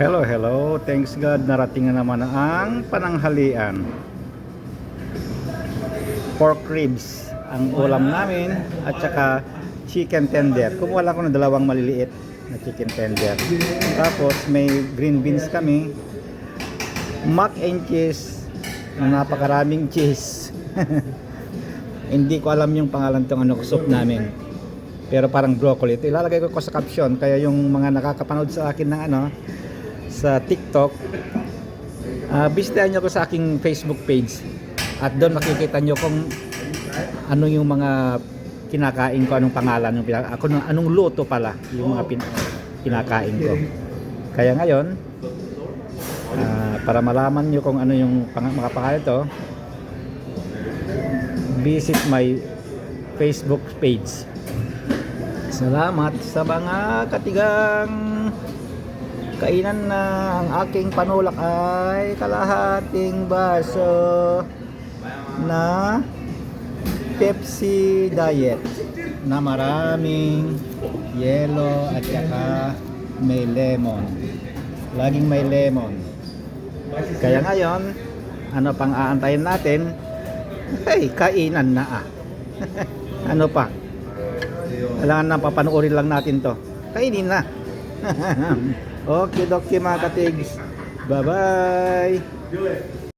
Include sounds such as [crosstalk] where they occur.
Hello, hello. Thanks God, narating na naman ang pananghalian. Pork ribs ang ulam namin at saka chicken tender. Kumuha lang ako ng dalawang maliliit na chicken tender. Tapos may green beans kami. Mac and cheese. Napakaraming cheese. [laughs] Hindi ko alam yung pangalan tong ano soup namin. Pero parang broccoli. Ito ilalagay ko, ko sa caption kaya yung mga nakakapanood sa akin ng ano sa TikTok uh, bisitahin nyo ko sa aking Facebook page at doon makikita nyo kung ano yung mga kinakain ko anong pangalan yung pinaka- ako nung- anong luto pala yung mga pin, kinakain ko. Kaya ngayon ah, para malaman nyo kung ano yung pang, mga pangalan ito visit my Facebook page. Salamat sa mga katigang kainan na ang aking panulak ay kalahating baso na Pepsi Diet na maraming yelo at saka may lemon. Laging may lemon. Kaya ngayon, ano pang aantayin natin? Hey, kainan na ah. [laughs] ano pa? Kailangan na papanoorin lang natin to. Kainin na. [laughs] okay, dokie mga katigs. Bye-bye.